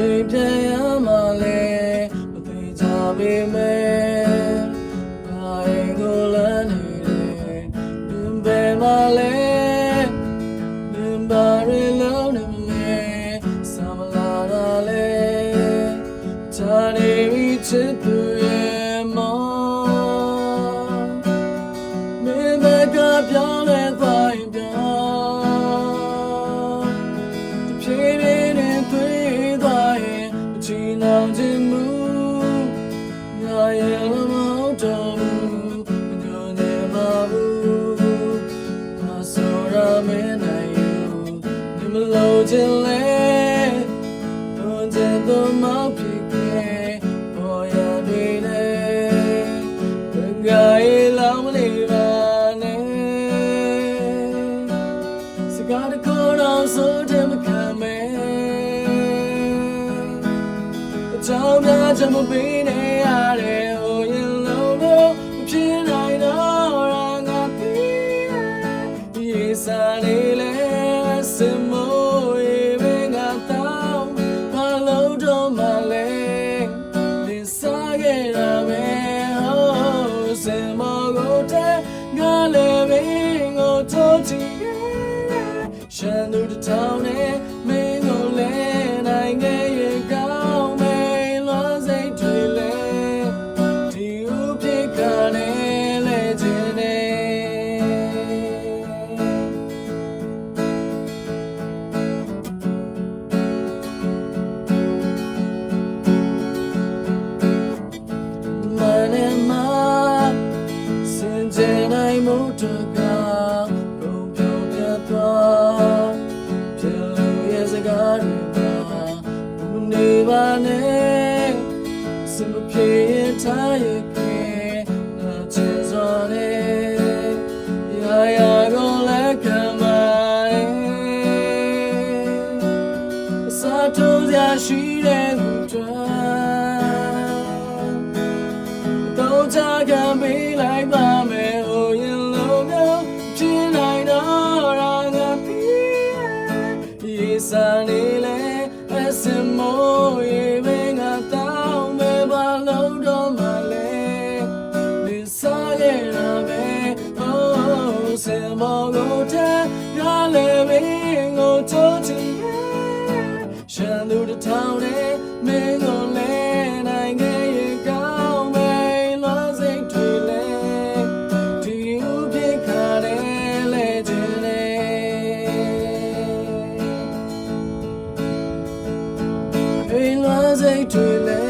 ချိန်ပြန်ရမှလဲမသိကြပေမဲ့ဘာရင်ကိုလမ်းနေလဲဘယ်ဘယ်မှလဲဘယ်ဘာရီလုံးနေမလဲဆမလာတာလဲတာနေပြီချစ် သောမောက်ဖြစ်ခဲ့ပေါ်ရနေလေဘင်္ဂါရဲ့လောင်းလေးပါနဲ့စကားတကောတော့ဆိုတဲ့မခံမဲအကြောင်းများချက်မပေးနဲ့ရတယ် Tony. 가볍게 놓친 손에 야야로 레카마에 사토자시레 우자 的热泪为我偷听，深度的逃离，没我泪那个也高没落在腿里，第五片卡的泪滴泪，没落在腿里。